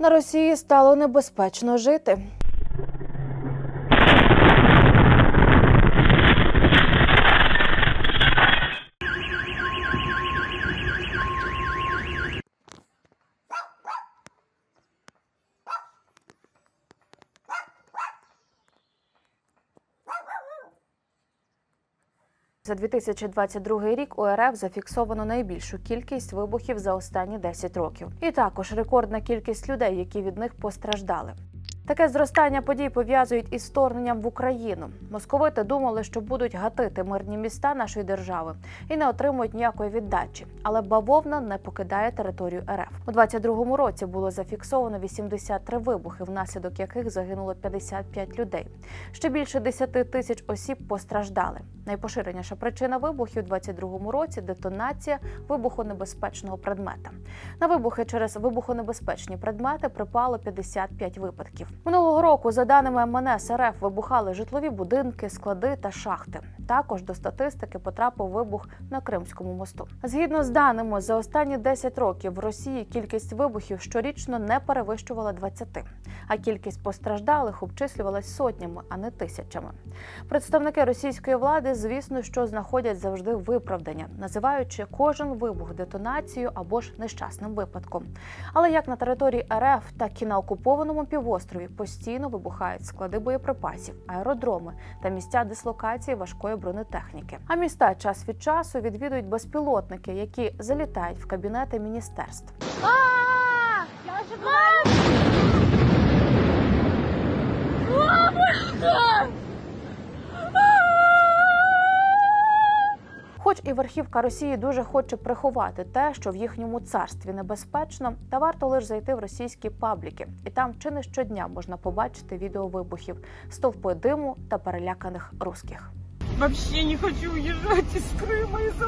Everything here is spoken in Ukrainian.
На Росії стало небезпечно жити. За 2022 рік у РФ зафіксовано найбільшу кількість вибухів за останні 10 років, і також рекордна кількість людей, які від них постраждали. Таке зростання подій пов'язують із вторгненням в Україну. Московити думали, що будуть гатити мирні міста нашої держави і не отримують ніякої віддачі. Але бавовна не покидає територію РФ. У 22-му році було зафіксовано 83 вибухи, внаслідок яких загинуло 55 людей. Ще більше 10 тисяч осіб постраждали. Найпоширеніша причина вибухів у 22-му році детонація вибухонебезпечного предмета. На вибухи через вибухонебезпечні предмети припало 55 випадків. Минулого року, за даними МНС РФ, вибухали житлові будинки, склади та шахти. Також до статистики потрапив вибух на Кримському мосту. Згідно з даними, за останні 10 років в Росії кількість вибухів щорічно не перевищувала 20, а кількість постраждалих обчислювалась сотнями, а не тисячами. Представники російської влади, звісно, що знаходять завжди виправдання, називаючи кожен вибух детонацією або ж нещасним випадком. Але як на території РФ, так і на окупованому півострові постійно вибухають склади боєприпасів, аеродроми та місця дислокації важкої бронетехніки. А міста час від часу відвідують безпілотники, які залітають в кабінети міністерств. Хоч і верхівка Росії дуже хоче приховати те, що в їхньому царстві небезпечно, та варто лише зайти в російські пабліки, і там чи не щодня можна побачити відео вибухів, стовпи диму та переляканих русських. Вообще не хочу уезжать из Крыма из-за